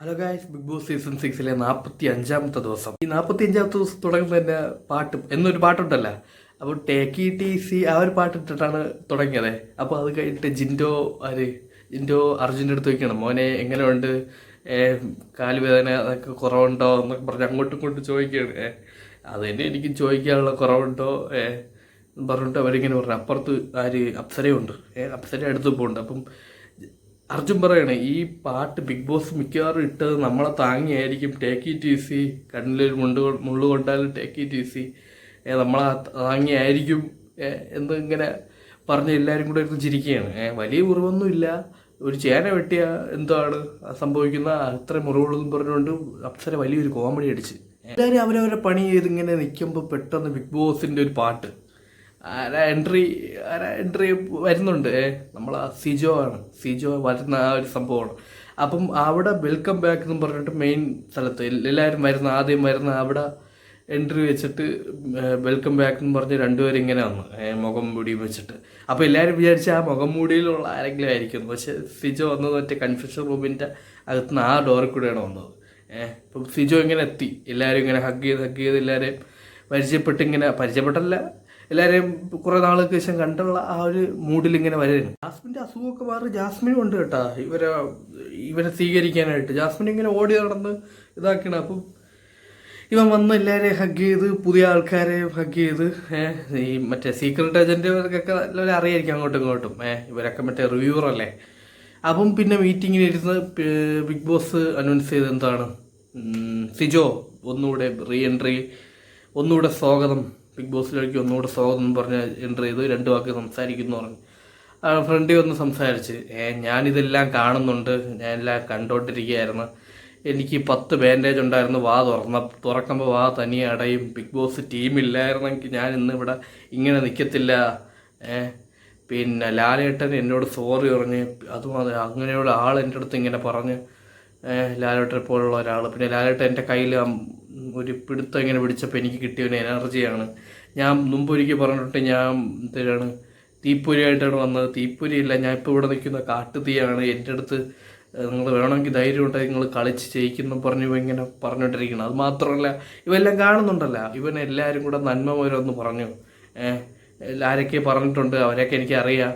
Hello guys Bigg Boss season സിക്സിലെ നാൽപ്പത്തി അഞ്ചാമത്തെ ദിവസം. ഈ നാൽപ്പത്തി അഞ്ചാമത്തെ ദിവസം തുടങ്ങുന്ന തന്നെ പാട്ട് എന്നൊരു പാട്ടുണ്ടല്ലോ? അപ്പോൾ ടേക്കി ടി സി ആ ഒരു പാട്ട് ഇട്ടിട്ടാണ് തുടങ്ങിയത്. അപ്പോൾ അത് കഴിഞ്ഞിട്ട് ജിൻഡോ ആര്? ജിൻഡോ അർജുന്റെ അടുത്ത് ചോദിക്കണം. മോനെ എങ്ങനെയുണ്ട്? കാലുവേദന അതൊക്കെ കുറവുണ്ടോ? എന്നൊക്കെ പറഞ്ഞ് അങ്ങോട്ടും ഇങ്ങോട്ടും ചോദിക്കുകയാണ്. അത് തന്നെ എനിക്ക് ചോദിക്കാനുള്ള കുറവുണ്ടോ? പറഞ്ഞിട്ട് അവരിങ്ങനെ പറഞ്ഞു. അപ്പുറത്ത് ആര്? അപ്സരയുണ്ട്. അപ്സര അടുത്ത് പോകുന്നുണ്ട് അപ്പം അർജുൻ പറയണേ ഈ പാട്ട് ബിഗ് ബോസ് മിക്കവാറും ഇട്ടത് നമ്മളെ താങ്ങിയായിരിക്കും. ടേക്ക് ഇറ്റ് ഈസി കണ്ണിലൊരു മുണ്ട് മുള്ളു കൊണ്ടാലും ടേക്ക് ഇറ്റ് ഈസി നമ്മളെ താങ്ങിയായിരിക്കും. ഏ, എന്ന് ഇങ്ങനെ പറഞ്ഞ് എല്ലാവരും കൂടെ ഇരുന്ന് ചിരിക്കുകയാണ്. വലിയ മുറിവൊന്നുമില്ല ഒരു ചേന വെട്ടിയ എന്താണ് സംഭവിക്കുന്ന? അത്ര മുറിവുള്ളതെന്ന് പറഞ്ഞുകൊണ്ട് അപ്സര വലിയൊരു കോമഡി അടിച്ച്. എല്ലാവരും അവരവരുടെ പണി ചെയ്ത് ഇങ്ങനെ നിൽക്കുമ്പോൾ പെട്ടെന്ന് ബിഗ് ബോസിന്റെ ഒരു പാട്ട്. ആരാ എൻട്രി ആരാ എൻട്രി വരുന്നുണ്ട്? നമ്മൾ ആ സിജോ ആണ്. സിജോ വരുന്ന ആ ഒരു സംഭവമാണ്. അപ്പം അവിടെ വെൽക്കം ബാക്ക് എന്ന് പറഞ്ഞിട്ട് മെയിൻ സ്ഥലത്ത് എല്ലാവരും വരുന്ന ആദ്യം വരുന്ന അവിടെ എൻട്രി വെച്ചിട്ട് വെൽക്കം ബാക്ക് എന്ന് പറഞ്ഞ് രണ്ടുപേരും ഇങ്ങനെ വന്നു മുഖം മൂടി വെച്ചിട്ട്. അപ്പോൾ എല്ലാവരും വിചാരിച്ച ആ മുഖം മൂടിയിലുള്ള ആരെങ്കിലും ആയിരിക്കും. പക്ഷെ സിജോ വന്നത് മറ്റേ കൺഫ്യൂഷൻ റൂമിന്റെ അകത്തുനിന്ന് ആ ഡോറിൽ കൂടെയാണ് വന്നത്. ഏഹ് സിജോ ഇങ്ങനെ എത്തി. എല്ലാവരും ഇങ്ങനെ ഹഗ് ചെയ്ത് ഹഗ് ചെയ്ത് എല്ലാവരെയും പരിചയപ്പെട്ട് ഇങ്ങനെ പരിചയപ്പെട്ടല്ല എല്ലാവരെയും കുറേ നാൾക്ക് ശേഷം കണ്ടുള്ള ആ ഒരു മൂഡിൽ ഇങ്ങനെ വരുന്നു ജാസ്മിന്റെ അസുഖമൊക്കെ മാറി ജാസ്മിനും ഉണ്ട് കേട്ടാ. ഇവരെ ഇവരെ സ്വീകരിക്കാനായിട്ട്. ജാസ്മിൻ ഇങ്ങനെ ഓടി നടന്ന് ഇതാക്കണം അപ്പം ഇവൻ വന്ന് എല്ലാവരെയും ഹഗ് ചെയ്ത് പുതിയ ആൾക്കാരെ ഹഗ് ചെയ്ത് ഈ മറ്റേ സീക്രട്ട് ഏജന്റുകൾക്കൊക്കെ എല്ലാവരും അറിയായിരിക്കും അങ്ങോട്ടും ഇങ്ങോട്ടും. ഏഹ് ഇവരൊക്കെ മറ്റേ റിവ്യൂവർ അല്ലേ? അപ്പം പിന്നെ മീറ്റിങ്ങിന് ഇരുന്ന് ബിഗ് ബോസ് അനൗൺസ് ചെയ്ത് എന്താണ്? സിജോ ഒന്നുകൂടെ റീ എൻട്രി ഒന്നുകൂടെ സ്വാഗതം. ബിഗ് ബോസിലേക്ക് ഒന്നുകൂടെ സ്വാഗതം പറഞ്ഞ് എന്റർ ചെയ്തു രണ്ട് വാക്ക് സംസാരിക്കുന്നു പറഞ്ഞു. ഫ്രണ്ടി വന്ന് സംസാരിച്ച് ഞാനിതെല്ലാം കാണുന്നുണ്ട്. ഞാനെല്ലാം കണ്ടോണ്ടിരിക്കുകയായിരുന്നു. എനിക്ക് പത്ത് ബാൻഡേജ് ഉണ്ടായിരുന്നു. വാ തുറന്ന തുറക്കുമ്പോൾ വാ തനിയെ അടയും. ബിഗ് ബോസ് ടീമില്ലായിരുന്നെങ്കിൽ ഞാൻ ഇന്ന് ഇവിടെ ഇങ്ങനെ നിൽക്കത്തില്ല പിന്നെ ലാലേട്ടൻ എന്നോട് സോറി പറഞ്ഞ് അതുമാതിരി അങ്ങനെയുള്ള ആൾ എന്റെ അടുത്ത് ഇങ്ങനെ പറഞ്ഞ് ലാലേട്ടനെ പോലുള്ള ഒരാൾ പിന്നെ ലാലേട്ടൻ എന്റെ കയ്യിൽ ഒരു പിടുത്തം ഇങ്ങനെ പിടിച്ചപ്പോൾ എനിക്ക് കിട്ടിയ ഒരു എനർജിയാണ് ഞാൻ മുമ്പ് ഒരിക്കൽ പറഞ്ഞിട്ട് ഞാൻ എന്തിനാണ് തീപ്പൊരിയായിട്ടാണ് വന്നത്. തീപ്പൊരിയല്ല ഞാൻ ഇപ്പോൾ ഇവിടെ നിൽക്കുന്ന കാട്ടുതീയാണ്. എന്റെ അടുത്ത് നിങ്ങൾ വേണമെങ്കിൽ ധൈര്യം ഉണ്ടെങ്കിൽ നിങ്ങൾ കളിച്ച് ജയിക്കുന്നു പറഞ്ഞു ഇങ്ങനെ പറഞ്ഞുകൊണ്ടിരിക്കണം അത് മാത്രമല്ല ഇവെല്ലാം കാണുന്നുണ്ടല്ല. ഇവൻ എല്ലാവരും കൂടെ നന്മ ഓരോന്ന് പറഞ്ഞു. ആരൊക്കെ പറഞ്ഞിട്ടുണ്ട് അവരെയൊക്കെ എനിക്കറിയാം.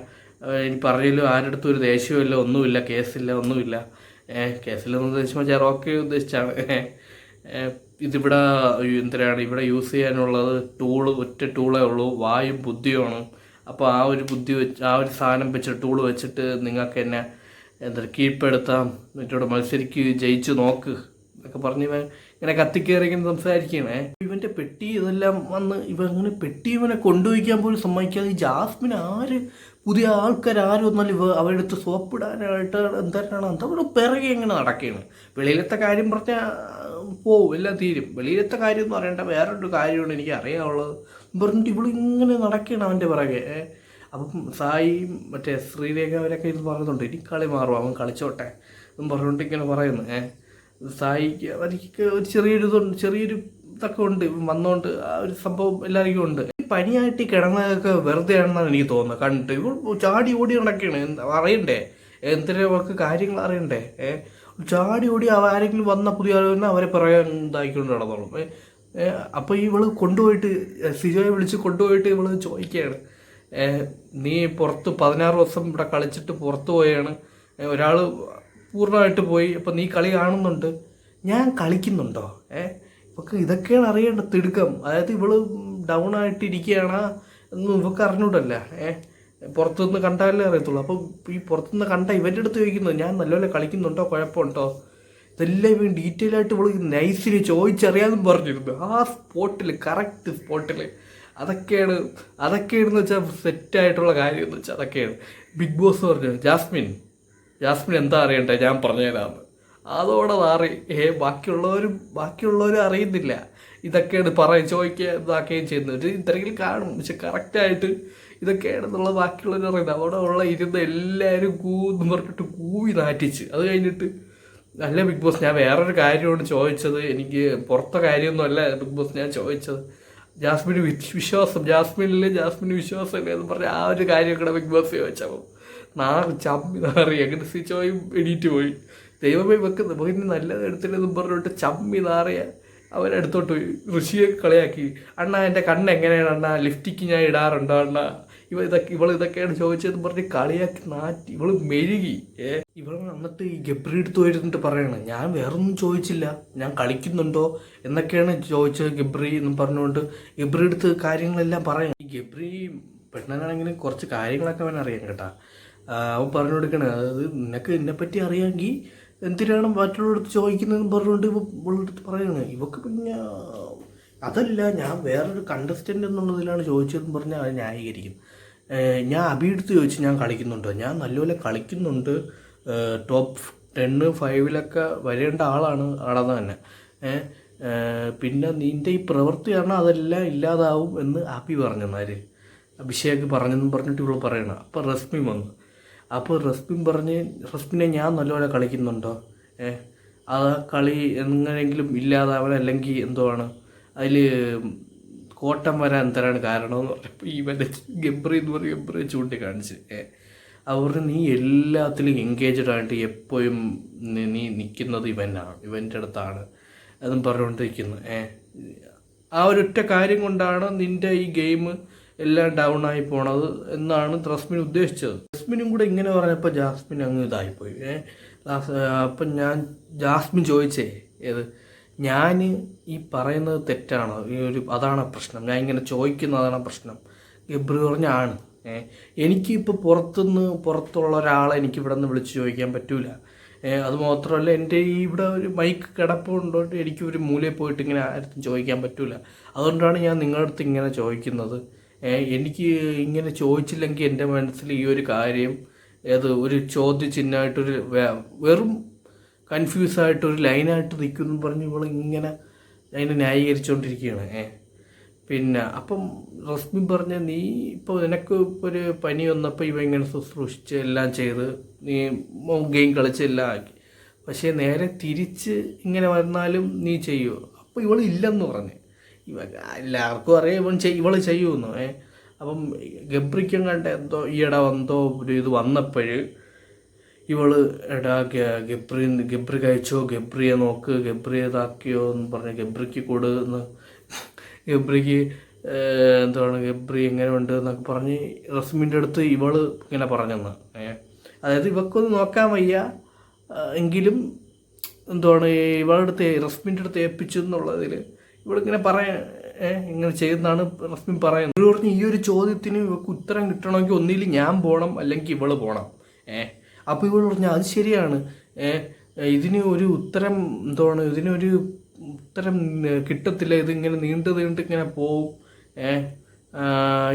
ഇനി പറഞ്ഞാലും ആരുടെ ഒരു ദേഷ്യമില്ല ഒന്നുമില്ല കേസില്ല ഒന്നുമില്ല. കേസില്ലെന്ന് ഉദ്ദേശിക്കുമ്പോൾ ചെറോക്കെ ഉദ്ദേശിച്ചാണ്. ഇതിവിടെ എന്തിനാണ് ഇവിടെ യൂസ് ചെയ്യാനുള്ളത്? ടൂൾ ഒറ്റ ടൂളേ ഉള്ളൂ. വായും ബുദ്ധിയുമാണ് അപ്പോൾ ആ ഒരു ബുദ്ധി വെച്ച് ആ ഒരു സാധനം വെച്ച് ടൂൾ വെച്ചിട്ട് നിങ്ങൾക്ക് എന്നെ എന്താ കീഴ്പ്പെടുത്താം എന്നിട്ടോട് മത്സരിക്ക് ജയിച്ച് നോക്ക്. എന്നൊക്കെ പറഞ്ഞ് ഇവൻ ഇങ്ങനെ കത്തിക്കേറി ഇങ്ങനെ സംസാരിക്കണേ ഇവന്റെ പെട്ടി ഇതെല്ലാം വന്ന് ഇവൻ അങ്ങനെ പെട്ടി ഇവനെ കൊണ്ടുപോയിക്കാൻ പോലും സമ്മതിക്കാതെ ഈ ജാസ്മിൻ ആര്? പുതിയ ആൾക്കാർ ആരും ഒന്നാലും ഇവ അവരുടെ അടുത്ത് സോപ്പിടാനായിട്ട് എന്താണ് എന്താ പറയുക പിറകെ ഇങ്ങനെ നടക്കുകയാണ്. വെളിയിലത്തെ കാര്യം പറഞ്ഞാൽ പോവും എല്ലാം തീരും. വെളിയിലത്തെ കാര്യം എന്ന് പറയേണ്ട വേറൊരു കാര്യമാണ് എനിക്ക് അറിയാനുള്ളത്. പറഞ്ഞിട്ട് ഇവിടെ ഇങ്ങനെ നടക്കുകയാണ് അവന്റെ പിറകെ. അപ്പം സായി മറ്റേ ശ്രീരേഖ അവരൊക്കെ ഇത് പറയുന്നുണ്ട് ഇനി കളി മാറും അവൻ കളിച്ചോട്ടെ എന്നും പറഞ്ഞുകൊണ്ട് ഇങ്ങനെ പറയുന്നു. ഏഹ് സായിക്ക് അവർക്ക് ഒരു ചെറിയൊരു ഇതുണ്ട് ചെറിയൊരു ഇതൊക്കെ ഉണ്ട്. വന്നുകൊണ്ട് ആ ഒരു സംഭവം എല്ലാവർക്കും ഉണ്ട്. പനിയായിട്ട് കിടന്നതൊക്കെ വെറുതെ ആണെന്നാണ് എനിക്ക് തോന്നുന്നത്. കണ്ടിട്ട് ഇപ്പോൾ ചാടി ഓടി നടക്കുകയാണ് അറിയണ്ടേ? എന്തിനൊക്കെ കാര്യങ്ങൾ അറിയണ്ടേ? ഏ ചാടി ഓടി ആരെങ്കിലും വന്ന പുതിയ ആളുകൾ അവരെ പറയാൻ ഇതാക്കിക്കൊണ്ട് നടന്നോളും. അപ്പോൾ ഇവൾ കൊണ്ടുപോയിട്ട് സിജോയെ വിളിച്ച് കൊണ്ടുപോയിട്ട് ഇവൾ ചോദിക്കുകയാണ്. നീ പുറത്ത് പതിനാറ് ദിവസം ഇവിടെ കളിച്ചിട്ട് പുറത്ത് പോയാണ്. ഒരാൾ പൂർണമായിട്ട് പോയി. അപ്പം നീ കളി കാണുന്നുണ്ട്. ഞാൻ കളിക്കുന്നുണ്ടോ? ഏ ഇവക്ക് ഇതൊക്കെയാണ് അറിയേണ്ടത് തിടുക്കം. അതായത് ഇവൾ ഡൗൺ ആയിട്ട് ഇരിക്കുകയാണ് എന്ന് ഇവക്ക് അറിഞ്ഞൂടല്ല. ഏ പുറത്തുനിന്ന് കണ്ടാലേ അറിയത്തുള്ളൂ. അപ്പോൾ ഈ പുറത്തുനിന്ന് കണ്ട ഇവന്റെ അടുത്ത് ചോദിക്കുന്നത് ഞാൻ നല്ലപോലെ കളിക്കുന്നുണ്ടോ? കുഴപ്പമുണ്ടോ? ഇതെല്ലാം ഇവൻ ഡീറ്റെയിൽ ആയിട്ട് ഇവൾ നൈസിന് ചോദിച്ചറിയാമെന്നും പറഞ്ഞിരുന്നു. ആ സ്പോട്ടിൽ കറക്റ്റ് സ്പോട്ടിൽ അതൊക്കെയാണ് അതൊക്കെയാണെന്ന് വെച്ചാൽ സെറ്റായിട്ടുള്ള കാര്യം എന്ന് വെച്ചാൽ അതൊക്കെയാണ്. ബിഗ് ബോസ് പറഞ്ഞു ജാസ്മിൻ ജാസ്മിൻ എന്താ അറിയണ്ടേ? ഞാൻ പറഞ്ഞുതരാമെന്ന് അതോടെ മാറി ഏ ബാക്കിയുള്ളവരും ബാക്കിയുള്ളവരും അറിയുന്നില്ല. ഇതൊക്കെയാണ് പറയും ചോദിക്കുക ഇതാക്കുകയും ചെയ്യുന്നത്. ഇത്രയെങ്കിലും കാണും. പക്ഷെ കറക്റ്റായിട്ട് ഇതൊക്കെയാണെന്നുള്ളത് ബാക്കിയുള്ളവർ പറയുന്നത് അവിടെ ഉള്ള ഇരുന്ന് എല്ലാവരും കൂന്ന് പറഞ്ഞിട്ട് കൂവി നാറ്റിച്ച്. അത് കഴിഞ്ഞിട്ട് അല്ല ബിഗ് ബോസ് ഞാൻ വേറൊരു കാര്യമാണ് ചോദിച്ചത്. എനിക്ക് പുറത്തെ കാര്യമൊന്നും അല്ല ബിഗ് ബോസ് ഞാൻ ചോദിച്ചത്. ജാസ്മിന് വിശ്വാസം. ജാസ്മിനിൽ ജാസ്മിന് വിശ്വാസം എന്ന് പറഞ്ഞ ആ ഒരു കാര്യം കൂടെ ബിഗ് ബോസ് ചോദിച്ചപ്പോൾ നാ ചമ്മി നാറി അങ്ങനെ സ്വിച്ചോയും എണീറ്റ് പോയി. ദൈവമേ വെക്കുന്നത് പിന്നെ നല്ലത് എടുത്തില്ലെന്ന് പറഞ്ഞിട്ട് ചമ്മി നാറിയ അവരെടുത്തോട്ട് പോയി. ഋഷിയെ കളിയാക്കി. അണ്ണ എന്റെ കണ്ണ് എങ്ങനെയാണ്? അണ്ണ ലിഫ്റ്റിക്ക് ഞാൻ ഇടാറുണ്ടോ? അണ്ണ ഇവ ഇതൊക്കെ ഇവൾ ഇതൊക്കെയാണ് ചോദിച്ചതെന്ന് പറഞ്ഞ് കളിയാക്കി നാറ്റി ഇവൾ മെഴുകി. ഏ ഇവൾ എന്നിട്ട് ഈ ഗബ്രി എടുത്ത് പോയിരുന്നിട്ട് പറയണം ഞാൻ വേറൊന്നും ചോദിച്ചില്ല. ഞാൻ കളിക്കുന്നുണ്ടോ? എന്നൊക്കെയാണ് ചോദിച്ചത് ഗബ്രി എന്ന് പറഞ്ഞുകൊണ്ട് ഗബ്രി എടുത്ത് കാര്യങ്ങളെല്ലാം പറയണം. ഈ ഗബ്രി പെണ്ണനാണെങ്കിലും കുറച്ച് കാര്യങ്ങളൊക്കെ അവൻ അറിയാം കേട്ടാ. അവൻ പറഞ്ഞു കൊടുക്കണേ അതായത് നിനക്ക് എന്നെപ്പറ്റി അറിയാമെങ്കിൽ എന്തിനാണ് മറ്റുള്ളവരടുത്ത് ചോദിക്കുന്നതെന്ന് പറഞ്ഞുകൊണ്ട് ഇവ ഇവളടുത്ത് പറയണേ. ഇവക്ക് പിന്നെ അതല്ല ഞാൻ വേറൊരു കണ്ടസ്റ്റന്റ് എന്നുള്ളതിലാണ് ചോദിച്ചതെന്ന് പറഞ്ഞാൽ അത് ന്യായീകരിക്കും. ഞാൻ അഭിയെടുത്ത് ചോദിച്ചു ഞാൻ കളിക്കുന്നുണ്ടോ? ഞാൻ നല്ലപോലെ കളിക്കുന്നുണ്ട്. ടോപ്പ് ടെന്ന് ഫൈവിലൊക്കെ വരേണ്ട ആളാണ് ആളെന്ന് തന്നെ. പിന്നെ നിന്റെ ഈ പ്രവൃത്തി കാരണം അതെല്ലാം ഇല്ലാതാവും എന്ന് അഭി പറഞ്ഞു എന്നാൽ അഭിഷേക് പറഞ്ഞെന്ന് പറഞ്ഞിട്ട് ഇവൾ പറയണം. അപ്പോൾ റസ്മി വന്നു. അപ്പോൾ റസ്മിൻ പറഞ്ഞ് റസ്മിനെ ഞാൻ നല്ലപോലെ കളിക്കുന്നുണ്ടോ? ഏ ആ കളി എങ്ങനെയെങ്കിലും ഇല്ലാതാവണം അല്ലെങ്കിൽ എന്തോ ആണ്? അതിൽ കോട്ടം വരാൻ എന്താണ് കാരണമെന്ന് പറഞ്ഞപ്പോൾ ഇവന്റെ ഗബ്രി എന്ന് പറയും ഗബ്രി ചൂണ്ടിക്കാണിച്ച്. അവർ നീ എല്ലാത്തിലും എൻഗേജഡ് ആയിട്ട് എപ്പോഴും നീ- നിൽക്കുന്നത് ഇവനാണ് ഇവന്റെ അടുത്താണ് എന്നും പറഞ്ഞുകൊണ്ടിരിക്കുന്നു. ഏ ആ ഒരൊറ്റ കാര്യം കൊണ്ടാണ് നിന്റെ ഈ ഗെയിം എല്ലാം ഡൗൺ ആയി പോണത് എന്നാണ് റസ്മിൻ ഉദ്ദേശിച്ചത്. റസ്മിനും കൂടെ ഇങ്ങനെ പറഞ്ഞപ്പോൾ ജാസ്മിൻ അങ്ങ് ഇതായിപ്പോയി. ഏ അപ്പം ഞാൻ ജാസ്മിൻ ചോദിച്ചേ ഏത് ഞാൻ ഈ പറയുന്നത് തെറ്റാണ്? ഈ ഒരു അതാണ് പ്രശ്നം. ഞാൻ ഇങ്ങനെ ചോദിക്കുന്നതാണ് പ്രശ്നം. ഗബ്രി പറഞ്ഞാണ് എനിക്കിപ്പോൾ പുറത്തുനിന്ന് പുറത്തുള്ള ഒരാളെ എനിക്ക് ഇവിടെ നിന്ന് വിളിച്ച് ചോദിക്കാൻ പറ്റൂല. അത് മാത്രമല്ല എന്റെ ഈ ഇവിടെ ഒരു മൈക്ക് കിടപ്പുണ്ടോട്ട് എനിക്ക് ഒരു മൂലയിൽ പോയിട്ട് ഇങ്ങനെ ആരും ചോദിക്കാൻ പറ്റൂല. അതുകൊണ്ടാണ് ഞാൻ നിങ്ങളുടെ അടുത്ത് ഇങ്ങനെ ചോദിക്കുന്നത്. എനിക്ക് ഇങ്ങനെ ചോദിച്ചില്ലെങ്കിൽ എന്റെ മനസ്സിൽ ഈ ഒരു കാര്യം ഏത് ഒരു ചോദ്യചിഹ്നമായിട്ടൊരു വെറും കൺഫ്യൂസ് ആയിട്ട് ഒരു ലൈനായിട്ട് നിൽക്കുന്നു പറഞ്ഞ് ഇവൾ ഇങ്ങനെ അതിനെ ന്യായീകരിച്ചുകൊണ്ടിരിക്കുകയാണ് ഏ? പിന്നെ അപ്പം റസ്മി പറഞ്ഞ നീ ഇപ്പോൾ നിനക്ക് ഒരു പനി വന്നപ്പോൾ ഇവ ഇങ്ങനെ ശുശ്രൂഷിച്ച് എല്ലാം ചെയ്ത് നീ ഗെയിം കളിച്ച് എല്ലാം ആക്കി. പക്ഷേ നേരെ തിരിച്ച് ഇങ്ങനെ വന്നാലും നീ ചെയ്യുമോ അപ്പോൾ ഇവൾ ഇല്ലെന്ന് പറഞ്ഞു. ഇവ എല്ലാവർക്കും അറിയാം ഇവൻ ചെയ് ഇവൾ ചെയ്യുമെന്ന്. ഏ? അപ്പം ഗബ്രിക്കും കണ്ട എന്തോ ഈയിടെ എന്തോ ഒരു ഇത് വന്നപ്പോൾ ഇവൾ എടാ ഗബ്രി ഗബ്രി കഴിച്ചോ? ഗബ്രിയെ നോക്ക് ഗബ്രി ഇതാക്കിയോ എന്ന് പറഞ്ഞ് ഗബ്രിക്ക് കൊടു എന്ന് ഗബ്രിക്ക് എന്താണ് ഗബ്രി എങ്ങനെ ഉണ്ട് എന്നൊക്കെ പറഞ്ഞ് റസ്മിന്റെ അടുത്ത് ഇവൾ ഇങ്ങനെ പറഞ്ഞെന്ന്. അതായത് ഇവക്കൊന്ന് നോക്കാൻ വയ്യ. എങ്കിലും എന്താണ് ഇവളുടെ അടുത്ത് റസ്മിന്റെ അടുത്ത് ഏൽപ്പിച്ചു എന്നുള്ളതിൽ ഇവളിങ്ങനെ പറയാൻ ഇങ്ങനെ ചെയ്യുന്നതാണ് റസ്മിൻ പറയുന്നത്. ഇവർ പറഞ്ഞ് ഈ ഒരു ചോദ്യത്തിന് ഇവർക്ക് ഉത്തരം കിട്ടണമെങ്കിൽ ഒന്നിൽ ഞാൻ പോകണം അല്ലെങ്കിൽ ഇവൾ പോകണം ഏ അപ്പോൾ ഇവൾ പറഞ്ഞു അത് ശരിയാണ്. ഇതിന് ഒരു ഉത്തരം എന്താണ് ഇതിനൊരു ഉത്തരം കിട്ടത്തില്ല. ഇതിങ്ങനെ നീണ്ട് നീണ്ട് ഇങ്ങനെ പോവും.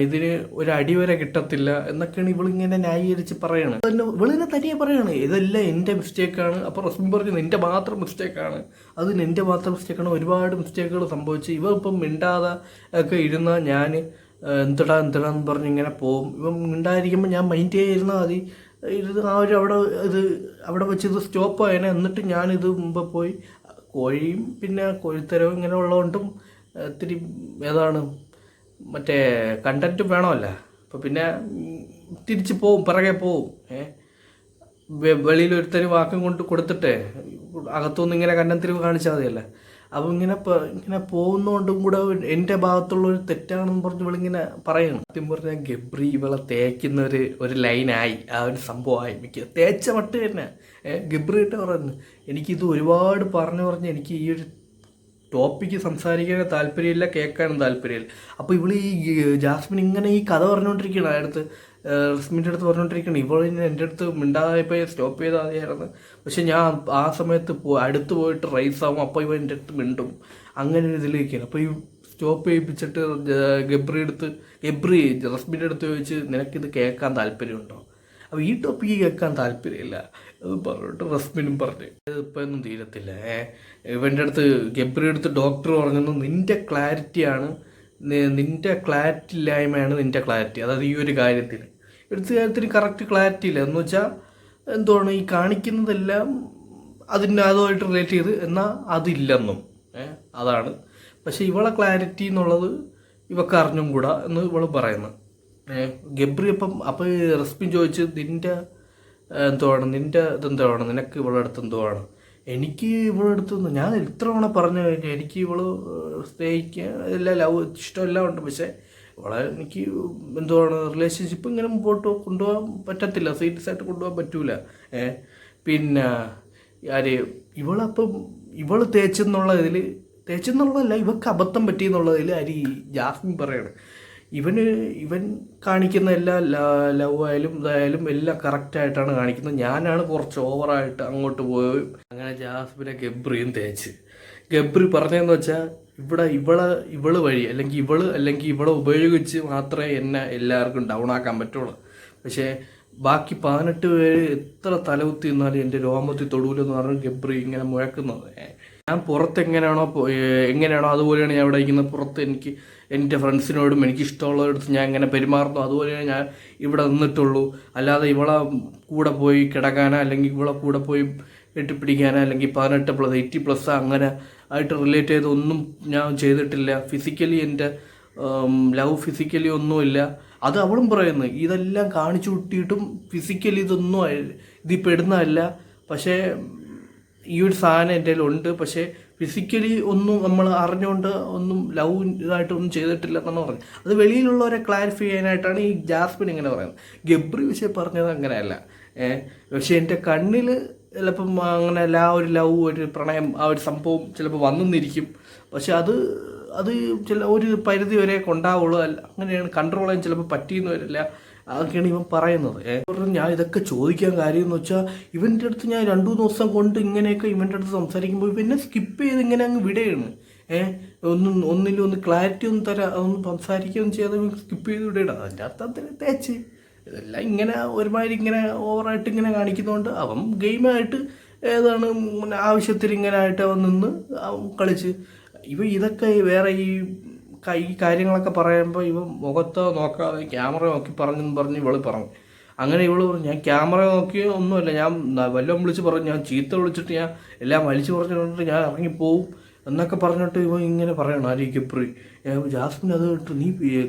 ഇതിന് ഒരു അടി വരെ കിട്ടത്തില്ല. എന്നൊക്കെയാണ് ഇവളിങ്ങനെ ന്യായീകരിച്ച് പറയണത്. ഇവളിനെ തനിയെ പറയാണ് ഇതെല്ലാം എന്റെ മിസ്റ്റേക്കാണ് അപ്പോൾ റസ്മിൻ പറഞ്ഞു നിന്റെ മാത്രം മിസ്റ്റേക്കാണ് അത് എന്റെ മാത്രം മിസ്റ്റേക്കാണ് ഒരുപാട് മിസ്റ്റേക്കുകൾ സംഭവിച്ചു ഇവ ഇപ്പം മിണ്ടാതെ ഒക്കെ ഇരുന്ന ഞാൻ എന്തടാ എന്തിടാന്ന് പറഞ്ഞ് ഇങ്ങനെ പോവും. ഇപ്പം മിണ്ടായിരിക്കുമ്പോൾ ഞാൻ മൈൻഡ് ചെയ്തിരുന്നാൽ മതി. ഇത് ആ ഒരു അവിടെ ഇത് അവിടെ വെച്ച് ഇത് സ്റ്റോപ്പ് ആയതിനെ എന്നിട്ട് ഞാനിത് മുമ്പ് പോയി കോഴിയും പിന്നെ കോഴിത്തരവും ഇങ്ങനെ ഉള്ളതുകൊണ്ടും ഇത്തിരി ഏതാണ് മറ്റേ കണ്ടന്റും വേണമല്ല. അപ്പോൾ പിന്നെ തിരിച്ച് പോവും പിറകെ പോവും ഏഹ് വെളിയിൽ ഒരുത്തര് വാക്കും കൊണ്ട് കൊടുത്തിട്ടേ അകത്തുനിന്ന് ഇങ്ങനെ കന്നത്തിരിവ് കാണിച്ചാൽ മതിയല്ല. അപ്പം ഇങ്ങനെ ഇങ്ങനെ പോകുന്നതുകൊണ്ടും കൂടെ എന്റെ ഭാഗത്തുള്ള ഒരു തെറ്റാണെന്ന് പറഞ്ഞ് ഇവളിങ്ങനെ പറയണം. സത്യം പറഞ്ഞാൽ ഗബ്രി ഇവളെ തേക്കുന്ന ഒരു ഒരു ലൈനായി. ആ ഒരു സംഭവമായി മിക്ക തേച്ച മട്ട് തന്നെ. ഗബ്രി ഇട്ട് പറയുന്നു എനിക്കിത് ഒരുപാട് പറഞ്ഞു പറഞ്ഞ് എനിക്ക് ഈ ഒരു ടോപ്പിക്ക് സംസാരിക്കാൻ താല്പര്യമില്ല കേൾക്കാനും താല്പര്യമില്ല. അപ്പോൾ ഇവൾ ഈ ജാസ്മിൻ ഇങ്ങനെ ഈ കഥ പറഞ്ഞുകൊണ്ടിരിക്കുകയാണ് അടുത്ത് റസ്മിന്റെ അടുത്ത് പറഞ്ഞുകൊണ്ടിരിക്കുകയാണ് ഇവൾ എന്റെ അടുത്ത് മിണ്ടാതായപ്പോൾ സ്റ്റോപ്പ് ചെയ്താൽ മതിയായിരുന്നു. പക്ഷെ ഞാൻ ആ സമയത്ത് പോ അടുത്ത് പോയിട്ട് റൈസ് ആവും അപ്പോൾ ഇവ എന്റെ അടുത്ത് മിണ്ടും. അങ്ങനെ ഒരു ഇതിലേക്കാണ് അപ്പോൾ ഈ സ്റ്റോപ്പ് ചെയ്യിപ്പിച്ചിട്ട് ഗബ്രി എടുത്ത് ഗബ്രി റസ്മിന്റെ അടുത്ത് ചോദിച്ച് നിനക്കിത് കേൾക്കാൻ താല്പര്യമുണ്ടോ? അപ്പോൾ ഈ ടോപ്പിക്ക് കേൾക്കാൻ താല്പര്യമില്ല. അത് പറഞ്ഞിട്ട് റസ്മിനും പറഞ്ഞു. ഇപ്പം ഒന്നും തീരത്തില്ല. ഇവന്റെ അടുത്ത് ഗബ്രി അടുത്ത് ഡോക്ടർ പറഞ്ഞത് നിന്റെ ക്ലാരിറ്റിയാണ് നിന്റെ ക്ലാരിറ്റി ഇല്ലായ്മയാണ് നിന്റെ ക്ലാരിറ്റി അതായത് ഈ ഒരു കാര്യത്തിൽ എടുത്ത കാര്യത്തിന് കറക്റ്റ് ക്ലാരിറ്റി ഇല്ല. എന്ന് വെച്ചാൽ എന്തുവാണ് ഈ കാണിക്കുന്നതെല്ലാം അതിന് അതുമായിട്ട് റിലേറ്റ് ചെയ്ത് എന്നാൽ അതില്ലെന്നും. അതാണ്. പക്ഷെ ഇവളെ ക്ലാരിറ്റി എന്നുള്ളത് ഇവക്ക് അറിഞ്ഞും കൂടാ എന്ന് ഇവൾ പറയുന്നത് ഗബ്രി അപ്പം അപ്പോൾ റെസ്പിൻ ചോദിച്ച് നിന്റെ എന്തുവാണ്? നിന്റെ ഇതെന്തുവാണ്? നിനക്ക് ഇവളുടെ അടുത്ത് എന്തുവാണ്? എനിക്ക് ഇവളുടെ അടുത്ത് ഞാൻ ഇത്ര തവണ പറഞ്ഞു കഴിഞ്ഞാൽ എനിക്ക് ഇവൾ സ്നേഹിക്കുക എല്ലാം ലവ് ഇഷ്ടമെല്ലാം ഉണ്ട്. പക്ഷേ ഇവളെ എനിക്ക് എന്തുവാണ്? റിലേഷൻഷിപ്പ് ഇങ്ങനെ മുമ്പോട്ട് കൊണ്ടുപോകാൻ പറ്റത്തില്ല. സീരിയസ് ആയിട്ട് കൊണ്ടുപോകാൻ പറ്റൂല. പിന്നെ ആര് ഇവളപ്പം ഇവൾ തേച്ചെന്നുള്ള ഇതിൽ തേച്ചെന്നുള്ളതല്ല ഇവക്ക് അബദ്ധം പറ്റിയെന്നുള്ളതിൽ അരി ജാസ്മിൻ പറയാണ്. ഇവന് ഇവൻ കാണിക്കുന്ന എല്ലാ ലവ് ആയാലും ഇതായാലും എല്ലാം കറക്റ്റായിട്ടാണ് കാണിക്കുന്നത്. ഞാനാണ് കുറച്ച് ഓവറായിട്ട് അങ്ങോട്ട് പോയി. അങ്ങനെ ജാസ്മിനെ ഗബ്രിയും തേച്ച്. ഗബ്രി പറഞ്ഞതെന്ന് വെച്ചാൽ ഇവിടെ ഇവളെ ഇവൾ വഴി അല്ലെങ്കിൽ ഇവൾ അല്ലെങ്കിൽ ഇവളെ ഉപയോഗിച്ച് മാത്രമേ എന്നെ എല്ലാവർക്കും ഡൗൺ ആക്കാൻ പറ്റുള്ളൂ. പക്ഷേ ബാക്കി പതിനെട്ട് പേര് എത്ര തലകുത്തി നിന്നാലും എന്റെ രോമത്തിൽ തൊടൂലെന്ന് പറഞ്ഞ് ഗബ്രി ഇങ്ങനെ മുഴക്കുന്നത്. ഞാൻ പുറത്ത് എങ്ങനെയാണോ എങ്ങനെയാണോ അതുപോലെയാണ് ഞാൻ ഇവിടെ ഇരിക്കുന്നത്. പുറത്ത് എനിക്ക് എന്റെ ഫ്രണ്ട്സിനോടും എനിക്ക് ഇഷ്ടമുള്ളവരടുത്ത് ഞാൻ ഇങ്ങനെ പെരുമാറുന്നു. അതുപോലെ ഞാൻ ഇവിടെ നിന്നിട്ടുള്ളൂ. അല്ലാതെ ഇവളെ കൂടെ പോയി കിടക്കാനോ അല്ലെങ്കിൽ ഇവളെ കൂടെ പോയി കെട്ടിപ്പിടിക്കാനോ അല്ലെങ്കിൽ പതിനെട്ട് പ്ലസ് എയ്റ്റി പ്ലസ് അങ്ങനെ ആയിട്ട് റിലേറ്റ് ചെയ്ത് ഒന്നും ഞാൻ ചെയ്തിട്ടില്ല. ഫിസിക്കലി എന്റെ ലവ് ഫിസിക്കലി ഒന്നുമില്ല അത് അവളും പറയുന്നു. ഇതെല്ലാം കാണിച്ചു കൂട്ടിയിട്ടും ഫിസിക്കലി ഇതൊന്നും ഇതിൽ പെടുന്നതല്ല പക്ഷേ ഈ ഒരു സാധനം എന്റെ ഉണ്ട് പക്ഷേ ഫിസിക്കലി ഒന്നും നമ്മൾ അറിഞ്ഞുകൊണ്ട് ഒന്നും ലവ് ഇതായിട്ടൊന്നും ചെയ്തിട്ടില്ല എന്നാണ് പറഞ്ഞത്. അത് വെളിയിലുള്ളവരെ ക്ലാരിഫൈ ചെയ്യാനായിട്ടാണ് ഈ ജാസ്മിൻ ഇങ്ങനെ പറയുന്നത്. ഗബ്രി വിഷയം പറഞ്ഞത് അങ്ങനെയല്ല. പക്ഷേ എന്റെ കണ്ണിൽ ചിലപ്പം അങ്ങനെ എല്ലാ ഒരു ലവ് ഒരു പ്രണയം ആ ഒരു സംഭവം ചിലപ്പോൾ വന്നെന്നിരിക്കും പക്ഷെ അത് അത് ചില ഒരു പരിധി വരെ കൊണ്ടാവുള്ളൂ അല്ല അങ്ങനെയാണ് കൺട്രോൾ ചെയ്യാൻ ചിലപ്പോൾ പറ്റിയെന്ന് വരില്ല. അതൊക്കെയാണ് ഇവൻ പറയുന്നത്. ഞാൻ ഇതൊക്കെ ചോദിക്കാൻ കാര്യം എന്ന് വെച്ചാൽ ഇവന്റെ അടുത്ത് ഞാൻ രണ്ടു ദിവസം കൊണ്ട് ഇങ്ങനെയൊക്കെ ഇവന്റെ അടുത്ത് സംസാരിക്കുമ്പോൾ പിന്നെ സ്കിപ്പ് ചെയ്ത് ഇങ്ങനെ അങ്ങ് വിടുകയാണ്. ഏഹ് ഒന്നും ഒന്നിലും ഒന്ന് ക്ലാരിറ്റി ഒന്നും തരാ ഒന്നും സംസാരിക്കുകയൊന്നും ചെയ്യാതെ സ്കിപ്പ് ചെയ്ത് വിടുകയാണ്. അതിന്റെ അർത്ഥത്തിൽ തേച്ച്. ഇതെല്ലാം ഇങ്ങനെ ഒരുമാതിരി ഇങ്ങനെ ഓവറായിട്ട് ഇങ്ങനെ കാണിക്കുന്നതുകൊണ്ട് അവൻ ഗെയിമായിട്ട് ഏതാണ് ആവശ്യത്തിൽ ഇങ്ങനെ ആയിട്ട് അവൻ നിന്ന് കളിച്ച്. ഇവ ഇതൊക്കെ വേറെ ഈ ക- കാര്യങ്ങളൊക്കെ പറയുമ്പോൾ ഇവ മുഖത്തോ നോക്കാതെ ക്യാമറ നോക്കി പറഞ്ഞെന്ന് പറഞ്ഞ് ഇവൾ പറഞ്ഞു. അങ്ങനെ ഇവൾ പറഞ്ഞു ഞാൻ ക്യാമറ നോക്കി ഒന്നുമല്ല ഞാൻ വല്ലതും വിളിച്ച് പറഞ്ഞു ഞാൻ ചീത്ത വിളിച്ചിട്ട് ഞാൻ എല്ലാം വലിച്ചു പറഞ്ഞിട്ട് ഞാൻ ഇറങ്ങിപ്പോവും എന്നൊക്കെ പറഞ്ഞിട്ട് ഇവ ഇങ്ങനെ പറയണം. ആര് ഗബ്രി ജാസ്മിൻ അത് കേട്ട് നീ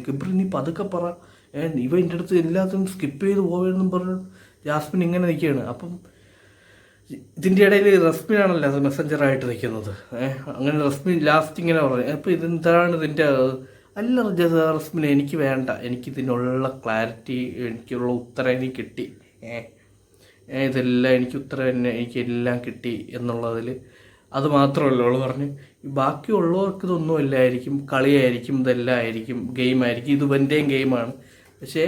കിപ്രി നീ പതുക്കെ പറ. ഇവ എന്റെ അടുത്ത് എല്ലാത്തിനും സ്കിപ്പ് ചെയ്ത് പോവുകയെന്നും പറഞ്ഞു ജാസ്മിൻ ഇങ്ങനെ നിൽക്കുകയാണ്. അപ്പം ഇതിന്റെ ഇടയിൽ റസ്മിനാണല്ലോ മെസ്സഞ്ചറായിട്ട് നിൽക്കുന്നത്. അങ്ങനെ റസ്മിൻ ലാസ്റ്റ് ഇങ്ങനെ പറഞ്ഞു. അപ്പോൾ ഇതെന്താണ് ഇതിന്റെ അല്ല റസ്മിൻ എനിക്ക് വേണ്ട. എനിക്ക് ഇതിനുള്ള ക്ലാരിറ്റി എനിക്കുള്ള ഉത്തരം എനിക്ക് കിട്ടി. ഇതെല്ലാം എനിക്ക് ഉത്തരം തന്നെ എനിക്കെല്ലാം കിട്ടി എന്നുള്ളതിൽ അത് മാത്രമല്ല അവൾ പറഞ്ഞു. ബാക്കിയുള്ളവർക്ക് ഇതൊന്നും ഇല്ലായിരിക്കും കളിയായിരിക്കും ഇതെല്ലാം ആയിരിക്കും ഗെയിമായിരിക്കും ഇത് വന്റെയും ഗെയിമാണ് പക്ഷേ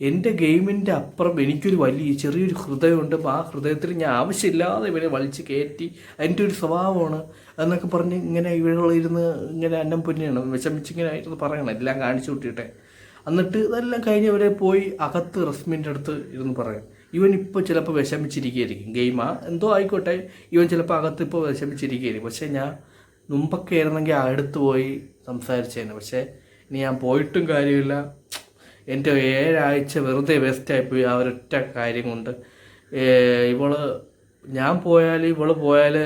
എന്റെ ഗെയിമിന്റെ അപ്പുറം എനിക്കൊരു വലിയ ചെറിയൊരു ഹൃദയമുണ്ട്. അപ്പോൾ ആ ഹൃദയത്തിൽ ഞാൻ ആവശ്യമില്ലാതെ ഇവരെ വലിച്ച് കയറ്റി അതിന്റെ ഒരു സ്വഭാവമാണ് എന്നൊക്കെ പറഞ്ഞ് ഇങ്ങനെ ഇവരുള്ളിരുന്ന് ഇങ്ങനെ അന്നം പൊന്നിയാണ് വിഷമിച്ചിങ്ങനെ ആയിരുന്നു പറയണം. എല്ലാം കാണിച്ചു കൂട്ടിയിട്ടെ. എന്നിട്ട് ഇതെല്ലാം കഴിഞ്ഞവരെ പോയി അകത്ത് റസ്മിന്റെ അടുത്ത് ഇരുന്ന് പറയാം. ഇവൻ ഇപ്പോൾ ചിലപ്പോൾ വിഷമിച്ചിരിക്കുകയായിരിക്കും. ഗെയിമാ എന്തോ ആയിക്കോട്ടെ. ഇവൻ ചിലപ്പോൾ അകത്ത് ഇപ്പോൾ വിഷമിച്ചിരിക്കുകയായിരിക്കും. പക്ഷേ ഞാൻ മുമ്പൊക്കെ ആയിരുന്നെങ്കിൽ അടുത്ത് പോയി സംസാരിച്ചേനെ. പക്ഷേ ഇനി ഞാൻ പോയിട്ടും കാര്യമില്ല. എന്റെ ഏഴാഴ്ച വെറുതെ വേസ്റ്റായിപ്പോയി ആ ഒരൊറ്റ കാര്യം കൊണ്ട്. ഇവൾ ഞാൻ പോയാൽ ഇവൾ പോയാൽ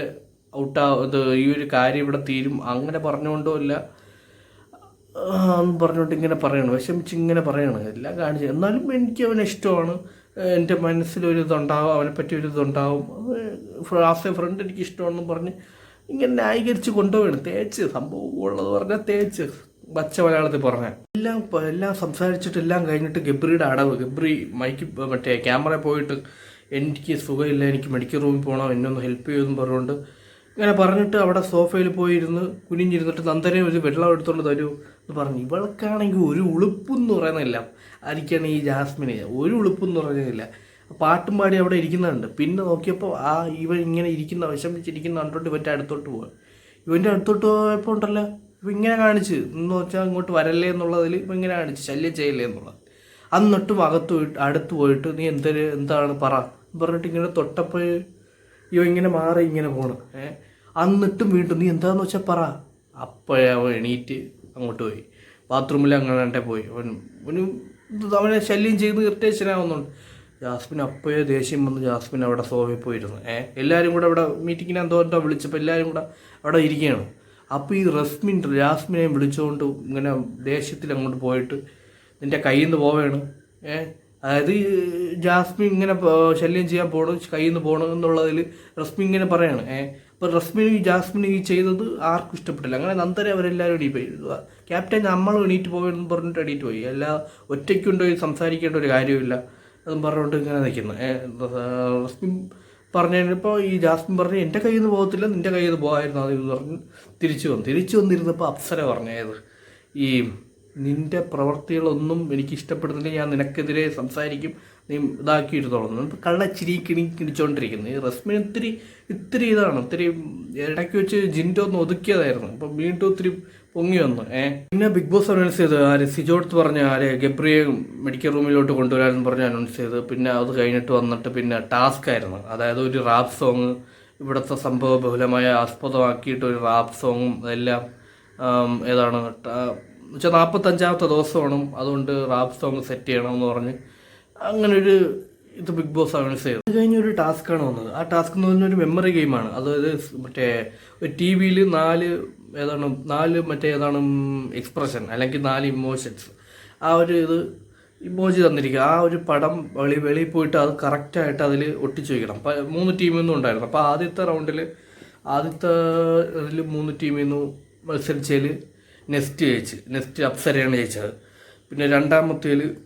ഔട്ടാ ഇത് ഈ ഒരു കാര്യം ഇവിടെ തീരും. അങ്ങനെ പറഞ്ഞുകൊണ്ടോ ഇല്ല. ആ, എന്ന് പറഞ്ഞുകൊണ്ട് ഇങ്ങനെ പറയണം. വിഷമിച്ച് ഇങ്ങനെ പറയണം. എല്ലാം കാണിച്ചു. എന്നാലും എനിക്ക് അവനെ ഇഷ്ടമാണ്. എന്റെ മനസ്സിലൊരു ഇതുണ്ടാവും അവനെ പറ്റി ഒരു ഇതുണ്ടാവും. ആസ് എ ഫ്രണ്ട് എനിക്ക് ഇഷ്ടമാണെന്ന് പറഞ്ഞ് ഇങ്ങനെ ന്യായീകരിച്ച് കൊണ്ടുപോകണം തേച്ച്. സംഭവം ഉള്ളത് പറഞ്ഞാൽ തേച്ച്. പച്ച മലയാളത്തിൽ പറഞ്ഞ. എല്ലാം എല്ലാം സംസാരിച്ചിട്ട് എല്ലാം കഴിഞ്ഞിട്ട് ഗബ്രിയുടെ അടവ്. ഗബ്രി മൈക്ക് മറ്റേ ക്യാമറ പോയിട്ട് എനിക്ക് സുഖമില്ല എനിക്ക് മെഡിക്കൽ റൂമിൽ പോകണം എന്നെ ഒന്ന് ഹെൽപ്പ് ചെയ്യുമെന്ന് പറഞ്ഞുകൊണ്ട് ഇങ്ങനെ പറഞ്ഞിട്ട് അവിടെ സോഫയിൽ പോയിരുന്ന് കുനിഞ്ഞിരുന്നിട്ട് നന്ദനെ ഒരു വെള്ളം എടുത്തുകൊണ്ട് തരൂ എന്ന് പറഞ്ഞു. ഇവൾക്കാണെങ്കിൽ ഒരു ഉളുപ്പെന്ന് പറയുന്നില്ല. ആയിരിക്കാണ് ഈ ജാസ്മിന്. ഒരു ഉളുപ്പെന്ന് പറയുന്നില്ല. പാട്ടും പാടി അവിടെ ഇരിക്കുന്നുണ്ട്. പിന്നെ നോക്കിയപ്പോൾ ആ ഇവൻ ഇങ്ങനെ ഇരിക്കുന്ന വിഷമിച്ചിരിക്കുന്ന കണ്ടോണ്ട് ഇവന്റെ അടുത്തോട്ട് പോകുക ഇവന്റെ അടുത്തോട്ട് പോയപ്പോൾ ഉണ്ടല്ലോ ഇവ ഇങ്ങനെ കാണിച്ച് എന്ന് വെച്ചാൽ ഇങ്ങോട്ട് വരല്ലേ എന്നുള്ളതിൽ ഇപ്പം ഇങ്ങനെ കാണിച്ച് ശല്യം ചെയ്യല്ലേ എന്നുള്ളത്. അന്നിട്ടും അകത്ത് പോയിട്ട് അടുത്ത് പോയിട്ട് നീ എന്തൊരു എന്താണ് പറ പറഞ്ഞിട്ട് ഇങ്ങനെ തൊട്ടപ്പോൾ ഇവ ഇങ്ങനെ മാറി ഇങ്ങനെ പോണ്. ഏ? അന്നിട്ടും വീണ്ടും നീ എന്താന്ന് വെച്ചാൽ പറ. അപ്പോഴേ അവൻ എണീറ്റ് അങ്ങോട്ട് പോയി. ബാത്റൂമിൽ അങ്ങനെ പോയി. അവൻ ഇത് അവനെ ശല്യം ചെയ്ത് ഇറിറ്റേഷനാവുന്നുണ്ട് ജാസ്മിൻ അപ്പോഴേ ദേഷ്യം വന്ന് ജാസ്മിൻ അവിടെ സോഫയിൽ പോയിരുന്നു. ഏഹ് എല്ലാവരും കൂടെ അവിടെ മീറ്റിങ്ങിന് എന്തോ വിളിച്ചപ്പോൾ എല്ലാവരും കൂടെ അവിടെ ഇരിക്കുകയാണ്. അപ്പോൾ ഈ റസ്മിൻ ജാസ്മിനെ വിളിച്ചുകൊണ്ട് ഇങ്ങനെ ദേഷ്യത്തിൽ അങ്ങോട്ട് പോയിട്ട് നിന്റെ കയ്യിൽ നിന്ന് പോവുകയാണ് ഏ? അതായത് ജാസ്മിൻ ഇങ്ങനെ ശല്യം ചെയ്യാൻ പോകണം കയ്യിൽ നിന്ന് പോകണം എന്നുള്ളതിൽ റസ്മി ഇങ്ങനെ പറയാണ്. ഏ? അപ്പോൾ റസ്മിൻ ഈ ജാസ്മിൻ ഈ ചെയ്തത് ആർക്കും ഇഷ്ടപ്പെട്ടില്ല. അങ്ങനെ നന്ദരെ അവരെല്ലാവരും എണീറ്റ് പോയി. ക്യാപ്റ്റൻ നമ്മൾ എണീറ്റ് പോയെന്ന് പറഞ്ഞിട്ട് എണീറ്റ് പോയി. അല്ല ഒറ്റയ്ക്കുണ്ടോ സംസാരിക്കേണ്ട ഒരു കാര്യമില്ല. അതും പറഞ്ഞുകൊണ്ട് ഇങ്ങനെ നിൽക്കുന്നു റസ്മിൻ പറഞ്ഞപ്പോൾ ഈ ജാസ്മിൻ പറഞ്ഞു എന്റെ കയ്യിൽ നിന്ന് പോകത്തില്ല നിന്റെ കയ്യിൽ നിന്ന് പോകായിരുന്നു അത് പറഞ്ഞ്. തിരിച്ചു വന്നു. തിരിച്ചു വന്നിരുന്നപ്പോൾ അപ്സര പറഞ്ഞത് ഈ നിന്റെ പ്രവൃത്തികളൊന്നും എനിക്ക് ഇഷ്ടപ്പെടുന്നില്ല ഞാൻ നിനക്കെതിരെ സംസാരിക്കും നീ ഇതാക്കിയിരുന്നോളൂ കള്ള ചിരി കിണി കിണിച്ചോണ്ടിരിക്കുന്നു. ഈ റസ്മിൻ ഇത്തിരി ഇത്തിരി ഇതാണ് ഇത്തിരി ഇടയ്ക്ക് വെച്ച് ജിൻഡോ ഒന്ന് ഒതുക്കിയതായിരുന്നു. അപ്പം വീണ്ടും ഒത്തിരി പൊങ്ങി വന്നു. ഏ? പിന്നെ ബിഗ് ബോസ് അനൗൺസ് ചെയ്ത് ആര്? സിജോടുത്ത് പറഞ്ഞ ആര്? ഗബ്രിയെ മെഡിക്കൽ റൂമിലോട്ട് കൊണ്ടുവരാമെന്ന് പറഞ്ഞ് അനൗൺസ് ചെയ്ത്. പിന്നെ അത് കഴിഞ്ഞിട്ട് വന്നിട്ട് പിന്നെ ടാസ്ക് ആയിരുന്നു. അതായത് ഒരു റാപ്പ് സോങ് ഇവിടുത്തെ സംഭവ ബഹുലമായ ആസ്പദമാക്കിയിട്ട് ഒരു റാപ്പ് സോങ്ങും അതെല്ലാം ഏതാണ് വെച്ചാൽ നാൽപ്പത്തഞ്ചാമത്തെ ദിവസമാണ്. അതുകൊണ്ട് റാപ്പ് സോങ് സെറ്റ് ചെയ്യണമെന്ന് പറഞ്ഞ് അങ്ങനെ ഒരു ഇത് ബിഗ് ബോസ് അനൗൺസ് ചെയ്തു അത് കഴിഞ്ഞ ഒരു ടാസ്ക്കാണ് വന്നത്. ആ ടാസ്ക് എന്ന് പറഞ്ഞാൽ ഒരു മെമ്മറി ഗെയിമാണ് അതായത് മറ്റേ ഒരു ടി വിയിൽ നാല് ഏതാണ് നാല് മറ്റേ ഏതാണ് എക്സ്പ്രഷൻ അല്ലെങ്കിൽ നാല് ഇമോഷൻസ് ആ ഒരു ഇത് ഇമോജി തന്നിരിക്കുക. ആ ഒരു പടം വെളി വെളി പോയിട്ട് അത് കറക്റ്റായിട്ട് അതിൽ ഒട്ടിച്ചു വയ്ക്കണം മൂന്ന് ടീമിൽ നിന്നും ഉണ്ടായിരുന്നു. അപ്പോൾ ആദ്യത്തെ റൗണ്ടിൽ ആദ്യത്തെ ഇതിൽ മൂന്ന് ടീമിൽ നിന്നും മത്സരിച്ചതിൽ നെസ്റ്റ് ജയിച്ച്. നെസ്റ്റ് അപ്സരയാണ് ജയിച്ചത്. പിന്നെ രണ്ടാമത്തേൽ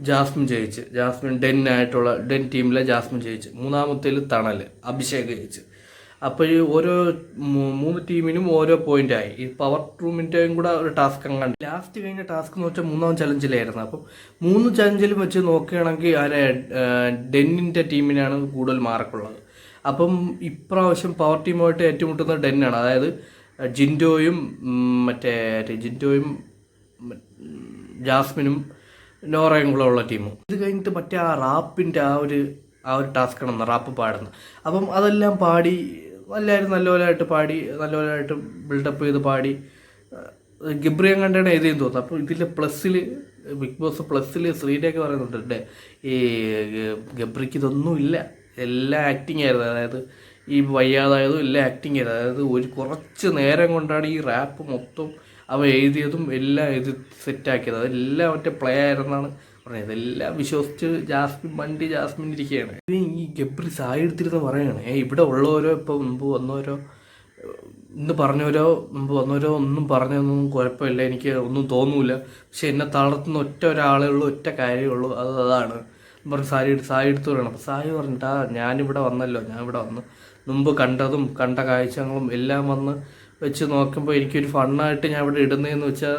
ജാസ്മിൻ ജയിച്ച്. ജാസ്മിൻ ഡെൻ ആയിട്ടുള്ള ഡെൻ ടീമിലെ ജാസ്മിൻ ജയിച്ച്. മൂന്നാമത്തേൽ തണൽ അഭിഷേക് ജയിച്ച്. അപ്പോൾ ഈ ഓരോ മൂന്ന് ടീമിനും ഓരോ പോയിന്റ് ആയി. ഈ പവർ റൂമിന്റെയും കൂടെ ഒരു ടാസ്ക് അങ്ങാണ്ട് ലാസ്റ്റ് കഴിഞ്ഞ ടാസ്ക് എന്ന് വെച്ചാൽ മൂന്നാം ചലഞ്ചിലായിരുന്നു അപ്പം മൂന്ന് ചലഞ്ചിലും വെച്ച് നോക്കുകയാണെങ്കിൽ ആരെ ഡെന്നിന്റെ ടീമിനാണ് കൂടുതൽ മാർക്കുള്ളത് അപ്പം ഇപ്രാവശ്യം പവർ ടീമുമായിട്ട് ഏറ്റുമുട്ടുന്നത് ഡെന്നാണ്. അതായത് ജിൻഡോയും മറ്റേ ജിൻഡോയും ജാസ്മിനും നോറയും കൂടെ ഉള്ള ടീമും ഇത് കഴിഞ്ഞിട്ട് മറ്റേ ആ റാപ്പിന്റെ ആ ഒരു ആ ഒരു ടാസ്ക് ആണ് റാപ്പ് പാടുന്നത്. അപ്പം അതെല്ലാം പാടി എല്ലാവരും നല്ലപോലെയായിട്ട് പാടി നല്ലപോലെയായിട്ട് ബിൽഡപ്പ് ചെയ്ത് പാടി. ഗിബ്രിയം കണ്ടാണ് എഴുതിയെന്ന് തോന്നുന്നു. അപ്പോൾ ഇതിൽ പ്ലസ്സിൽ ബിഗ് ബോസ് പ്ലസ്സിൽ ശ്രീരേഖ പറയുന്നുണ്ട് "ഡേ, ഈ ഗബ്രിക്ക് ഇതൊന്നും ഇല്ല. എല്ലാം ആക്ടിങ് ആയിരുന്നു. അതായത് ഈ വയ്യാതായതും എല്ലാം ആക്ടിങ് ആയിരുന്നു. അതായത് ഒരു കുറച്ച് നേരം കൊണ്ടാണ് ഈ റാപ്പ് മൊത്തം അവ എഴുതിയതും എല്ലാം എഴുതി സെറ്റാക്കിയത് അതെല്ലാം മറ്റേ പ്ലേ ആയിരുന്നാണ് പറഞ്ഞത് ഇതെല്ലാം വിശ്വസിച്ച് ജാസ്മിൻ വണ്ടി ജാസ്മിൻ ഇരിക്കുകയാണ്. ഈ ഗബ്രി സായെടുത്തിരുന്ന് പറയാണ്. ഏ ഇവിടെ ഉള്ളവരോ ഇപ്പോൾ മുമ്പ് വന്നവരോ ഇന്ന് പറഞ്ഞവരോ മുമ്പ് വന്നവരോ ഒന്നും പറഞ്ഞൊന്നും കുഴപ്പമില്ല. എനിക്ക് ഒന്നും തോന്നൂല. പക്ഷെ എന്നെ തളർത്തുന്ന ഒറ്റ ഒരാളേ ഉള്ളൂ ഒറ്റ കാര്യമേ ഉള്ളൂ. അത് അതാണ്. പറഞ്ഞു സാരി എടുത്ത് സായി എടുത്ത് പറയണം. അപ്പോൾ സായി പറഞ്ഞിട്ടാ ഞാനിവിടെ വന്നല്ലോ ഞാൻ ഇവിടെ വന്ന്. മുമ്പ് കണ്ടതും കണ്ട കാഴ്ചകളും എല്ലാം വന്ന് വെച്ച് നോക്കുമ്പോൾ എനിക്കൊരു ഫണ്ണായിട്ട് ഞാൻ ഇവിടെ ഇടുന്നതെന്ന് വെച്ചാൽ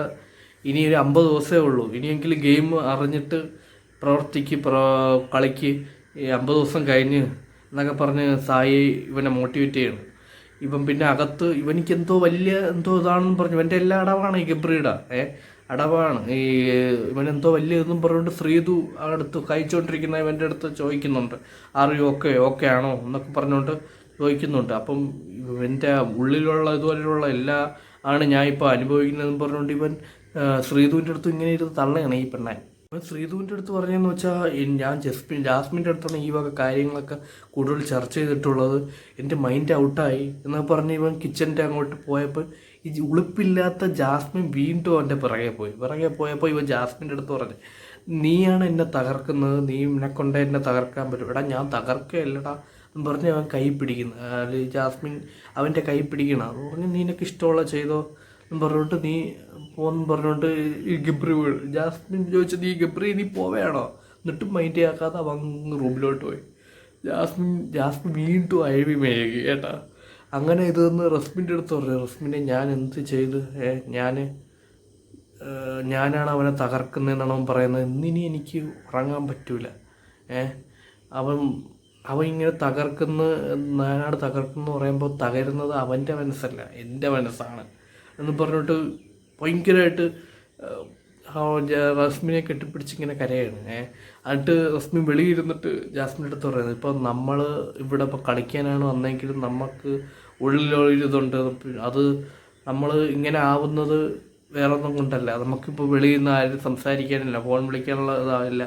ഇനി ഒരു അമ്പത് ദിവസമേ ഉള്ളൂ. ഇനിയെങ്കിലും ഗെയിം അറിഞ്ഞിട്ട് പ്രവർത്തിക്ക് പ്രോ കളിക്ക്. അമ്പത് ദിവസം കഴിഞ്ഞ് എന്നൊക്കെ പറഞ്ഞ് സായി ഇവനെ മോട്ടിവേറ്റ് ചെയ്യണം. ഇപ്പം പിന്നെ അകത്ത് ഇവനിക്ക് എന്തോ വലിയ എന്തോ ഇതാണെന്ന് പറഞ്ഞു. ഇവന്റെ എല്ലാ അടവാണ് ഈ ഗബ്രിയുടെ. ഏ അടവാണ്. ഈ ഇവനെന്തോ വലിയ ഇതെന്നും പറഞ്ഞുകൊണ്ട് ശ്രീതു അടുത്ത് കഴിച്ചുകൊണ്ടിരിക്കുന്ന ഇവന്റെ അടുത്ത് ചോദിക്കുന്നുണ്ട്. അറിയോ ഓക്കെ ഓക്കെ ആണോ എന്നൊക്കെ പറഞ്ഞുകൊണ്ട് ചോദിക്കുന്നുണ്ട്. അപ്പം ഇവന്റെ ഉള്ളിലുള്ള ഇതുപോലെയുള്ള എല്ലാ ആണ് ഞാൻ ഇപ്പോൾ അനുഭവിക്കുന്നതെന്ന് പറഞ്ഞുകൊണ്ട് ഇവൻ ആ, ശ്രീതുവിന്റെ അടുത്ത് ഇങ്ങനെ ഇരുന്ന് തള്ളയാണ് ഈ പെണ്ണാൻ ശ്രീധുവിന്റെ അടുത്ത് പറഞ്ഞതെന്ന് വെച്ചാൽ ഞാൻ ജസ്മിൻ ജാസ്മിന്റെ അടുത്താണ് ഈ വക കാര്യങ്ങളൊക്കെ കൂടുതൽ ചർച്ച ചെയ്തിട്ടുള്ളത്. എന്റെ മൈൻഡ് ഔട്ടായി എന്നൊക്കെ പറഞ്ഞ് ഇവൻ കിച്ചന്റെ അങ്ങോട്ട് പോയപ്പോൾ ഈ ഉളുപ്പില്ലാത്ത ജാസ്മിൻ വീണ്ടും അവന്റെ പിറകെ പോയി. പിറകെ പോയപ്പോൾ ഇവൻ ജാസ്മിന്റെ അടുത്ത് പറഞ്ഞു നീയാണ് എന്നെ തകർക്കുന്നത്. നീ എന്നെ കൊണ്ട് എന്നെ തകർക്കാൻ പറ്റും. എടാ ഞാൻ തകർക്കുകയല്ലടാ എന്ന് പറഞ്ഞ് അവൻ കൈ പിടിക്കുന്നു. ജാസ്മിൻ അവന്റെ കൈ പിടിക്കണം. പറഞ്ഞ് നിനക്ക് ഇഷ്ടമുള്ള ചെയ്തോ? പറഞ്ഞിട്ട് നീ പോന്ന് പറഞ്ഞോണ്ട് ഈ ഗബ്രി വീട് ജാസ്മിൻ ചോദിച്ചത് ഈ ഗബ്രി നീ പോവേണോ? എന്നിട്ടും മൈൻഡ് ആക്കാതെ അവൻ റൂമിലോട്ട് പോയി. ജാസ്മിൻ ജാസ്മിൻ വീണ്ടും അഴിവി മേയുകി കേട്ടാ. അങ്ങനെ ഇതെന്ന് റസ്മിന്റെ അടുത്ത് പറഞ്ഞു റസ്മിനെ ഞാൻ എന്ത് ചെയ്ത്? ഏ ഞാൻ ഞാനാണ് അവനെ തകർക്കുന്നതെന്നാണ് അവൻ പറയുന്നത്. ഇന്നിനി എനിക്ക് ഉറങ്ങാൻ പറ്റൂല. ഏ അവൻ അവൻ ഇങ്ങനെ തകർക്കുന്ന നാനാട് തകർക്കുന്നു പറയുമ്പോൾ തകരുന്നത് അവന്റെ മനസ്സല്ല എന്റെ മനസ്സാണ്. എന്ന് പറഞ്ഞിട്ട് ഭയങ്കരമായിട്ട് റസ്മിനെ കെട്ടിപ്പിടിച്ച് ഇങ്ങനെ കരയാണ്. ഏഹ് എന്നിട്ട് റസ്മി വെളിയിരുന്നിട്ട് ജാസ്മിന്റെ അടുത്ത് പറയുന്നത് ഇപ്പോൾ നമ്മൾ ഇവിടെ ഇപ്പോൾ കളിക്കാനാണ് വന്നെങ്കിലും നമുക്ക് ഉള്ളിലൊരിതുണ്ട് അത് നമ്മൾ ഇങ്ങനെ ആവുന്നത് വേറെ ഒന്നും കൊണ്ടല്ല. നമുക്കിപ്പോൾ വെളിയിൽ നിന്ന് ആരും സംസാരിക്കാനില്ല ഫോൺ വിളിക്കാനുള്ള ഇതാവില്ല.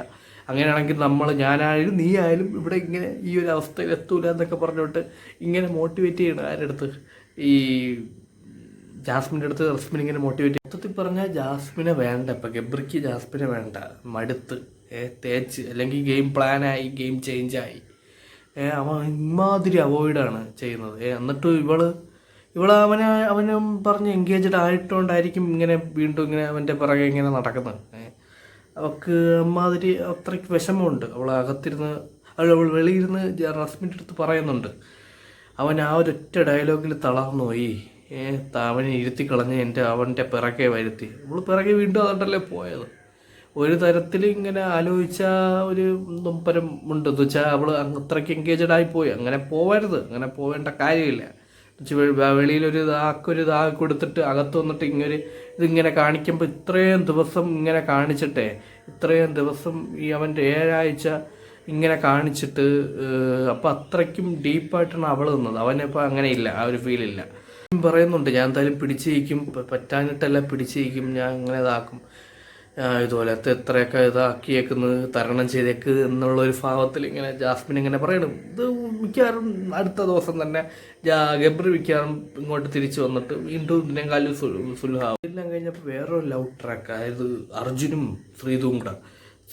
അങ്ങനെയാണെങ്കിൽ നമ്മൾ ഞാനായാലും നീ ആയാലും ഇവിടെ ഇങ്ങനെ ഈ ഒരു അവസ്ഥയിൽ എത്തൂല എന്നൊക്കെ പറഞ്ഞിട്ട് ഇങ്ങനെ മോട്ടിവേറ്റ് ചെയ്യണം ആരുടെ അടുത്ത് ഈ ജാസ്മിന്റെ അടുത്ത് റസ്മിൻ ഇങ്ങനെ മോട്ടിവേറ്റ് മൊത്തത്തിൽ പറഞ്ഞാൽ ജാസ്മിനെ വേണ്ട ഇപ്പം. ഗബ്രിക്ക് ജാസ്മിനെ വേണ്ട. മടുത്ത്. തേച്ച്. അല്ലെങ്കിൽ ഗെയിം പ്ലാനായി ഗെയിം ചേഞ്ചായി അവൻ ഇമാതിരി അവോയ്ഡാണ് ചെയ്യുന്നത്. എന്നിട്ട് ഇവൾ ഇവൾ അവനെ അവനും പറഞ്ഞ് എൻഗേജ്ഡ് ആയിട്ടുകൊണ്ടായിരിക്കും ഇങ്ങനെ വീണ്ടും ഇങ്ങനെ അവന്റെ പിറകെ ഇങ്ങനെ നടക്കുന്നത്. അവൾക്ക് അമ്മാതിരി അത്രയ്ക്ക് വിഷമമുണ്ട്. അവൾ അകത്തിരുന്ന് അവൾ അവൾ വെളിയിരുന്ന് റസ്മിന്റെ അടുത്ത് പറയുന്നുണ്ട്. അവൻ ആ ഒരൊറ്റ ഡയലോഗിൽ തളർന്നു പോയി അവനെ ഇരുത്തി കളഞ്ഞ് എന്റെ അവന്റെ പിറകെ വരുത്തി. നമ്മൾ പിറകെ വീണ്ടും അതുകൊണ്ടല്ലേ പോയത്? ഒരു തരത്തിൽ ഇങ്ങനെ ആലോചിച്ച ഒരു നൊമ്പരം ഉണ്ട്. എന്ന് വെച്ചാൽ അവൾ അത്രയ്ക്ക് എൻഗേജഡ് ആയി പോയി. അങ്ങനെ പോവരുത്. അങ്ങനെ പോവേണ്ട കാര്യമില്ല. വെളിയിലൊരു ഇതാക്കൊരു ഇതാ കൊടുത്തിട്ട് അകത്ത് വന്നിട്ട് ഇങ്ങനെ ഇതിങ്ങനെ കാണിക്കുമ്പോൾ ഇത്രയും ദിവസം ഇങ്ങനെ കാണിച്ചിട്ടേ ഇത്രയും ദിവസം ഈ അവന്റെ ഏഴാഴ്ച ഇങ്ങനെ കാണിച്ചിട്ട് അപ്പോൾ അത്രയ്ക്കും ഡീപ്പായിട്ടാണ് അവൾ നിന്നത്. അവനിപ്പോൾ അങ്ങനെയില്ല ആ ഒരു ഫീലില്ല പറയുന്നുണ്ട് ഞാൻ എന്തായാലും പിടിച്ചേക്കും പറ്റാനിട്ടല്ല പിടിച്ചേക്കും ഞാൻ അങ്ങനെ ഇതാക്കും. ഇതുപോലെ എത്രയൊക്കെ ഇതാക്കിയേക്കുന്നത് തരണം ചെയ്തേക്ക് എന്നുള്ള ഒരു ഭാവത്തിൽ ഇങ്ങനെ ജാസ്മിൻ ഇങ്ങനെ പറയണം. ഇത് മിക്കവാറും അടുത്ത ദിവസം തന്നെ ഗബ്രി മിക്കവാറും ഇങ്ങോട്ട് തിരിച്ചു വന്നിട്ട് വീണ്ടും ഇതിനേക്കാളും സുലഭാവും എല്ലാം കഴിഞ്ഞപ്പോൾ വേറൊരു ലവ് ട്രാക്ക് അതായത് അർജുനും ശ്രീതുവും കൂടെ.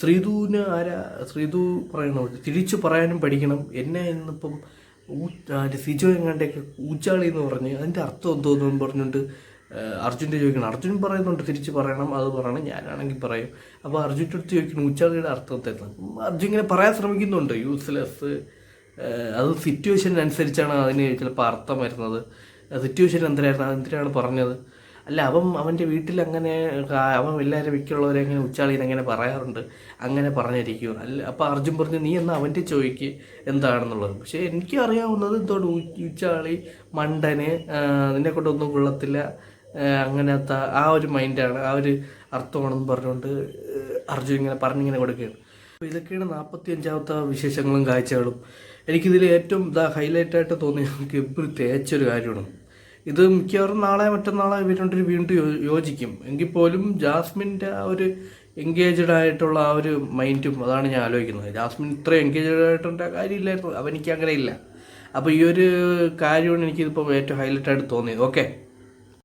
ശ്രീതുവിന് ആരാ ശ്രീതു പറയണ തിരിച്ചു പറയാനും പഠിക്കണം. എന്നെ ഇന്നിപ്പം ആ, സിജോ എങ്ങാണ്ടൊക്കെ ഊച്ചാളി എന്ന് പറഞ്ഞ് അതിന്റെ അർത്ഥം എന്തോന്നും പറഞ്ഞുകൊണ്ട് അർജുന്റെ ചോദിക്കണം. അർജുൻ പറയുന്നുണ്ട് തിരിച്ച് പറയണം അത് പറയണം ഞാനാണെങ്കിൽ പറയും. അപ്പോൾ അർജുന്റെ അടുത്ത് ചോദിക്കണം ഊച്ചാളിയുടെ അർത്ഥം എന്തായിരുന്നു? അർജുൻ ഇങ്ങനെ പറയാൻ ശ്രമിക്കുന്നുണ്ട്. യൂസ്ലെസ് അത് സിറ്റുവേഷൻ അനുസരിച്ചാണ് അതിന് ചിലപ്പോൾ അർത്ഥം വരുന്നത്. സിറ്റുവേഷൻ എന്തിനായിരുന്നു? എന്തിനാണ് പറഞ്ഞത്? അല്ല അവൻ അവന്റെ വീട്ടിൽ അങ്ങനെ അവൻ എല്ലാവരും മിക്കുള്ളവരെ അങ്ങനെ ഉച്ചാളിയിൽ അങ്ങനെ പറയാറുണ്ട്. അങ്ങനെ പറഞ്ഞിരിക്കും. അല്ല അപ്പോൾ അർജുൻ പറഞ്ഞു നീ എന്നാൽ അവന്റെ ചോദിക്ക് എന്താണെന്നുള്ളത്? പക്ഷേ എനിക്ക് അറിയാവുന്നത് എന്തോട് ഉച്ചാളി മണ്ടന് നിന്നെ കൊണ്ടൊന്നും കൊള്ളത്തില്ല അങ്ങനത്തെ ആ ഒരു മൈൻഡാണ് ആ ഒരു അർത്ഥമാണെന്ന് പറഞ്ഞുകൊണ്ട് അർജുൻ ഇങ്ങനെ പറഞ്ഞിങ്ങനെ കൊടുക്കുകയാണ്. അപ്പോൾ ഇതൊക്കെയാണ് നാൽപ്പത്തി അഞ്ചാമത്തെ വിശേഷങ്ങളും കാഴ്ചകളും. എനിക്കിതിൽ ഏറ്റവും ഇതാ ഹൈലൈറ്റായിട്ട് തോന്നിയ ഗബ്രി തേച്ചൊരു കാര്യമാണ്. ഇത് മിക്കവാറും നാളെ മറ്റന്നാളെ ഇവർ രണ്ടുപേരും വീണ്ടും യോജിക്കും. എങ്കിൽ പോലും ജാസ്മിന്റെ ആ ഒരു എൻഗേജഡ് ആയിട്ടുള്ള ആ ഒരു മൈൻഡും അതാണ് ഞാൻ ആലോചിക്കുന്നത്. ജാസ്മിൻ ഇത്ര എൻഗേജഡ് ആയിട്ടുള്ള കാര്യമില്ലായിരുന്നു. അവനിക്ക് അങ്ങനെ ഇല്ല അപ്പോൾ ഈ ഒരു കാര്യമാണ് എനിക്കിതിപ്പോൾ ഏറ്റവും ഹൈലൈറ്റ് ആയിട്ട് തോന്നിയത്. ഓക്കെ?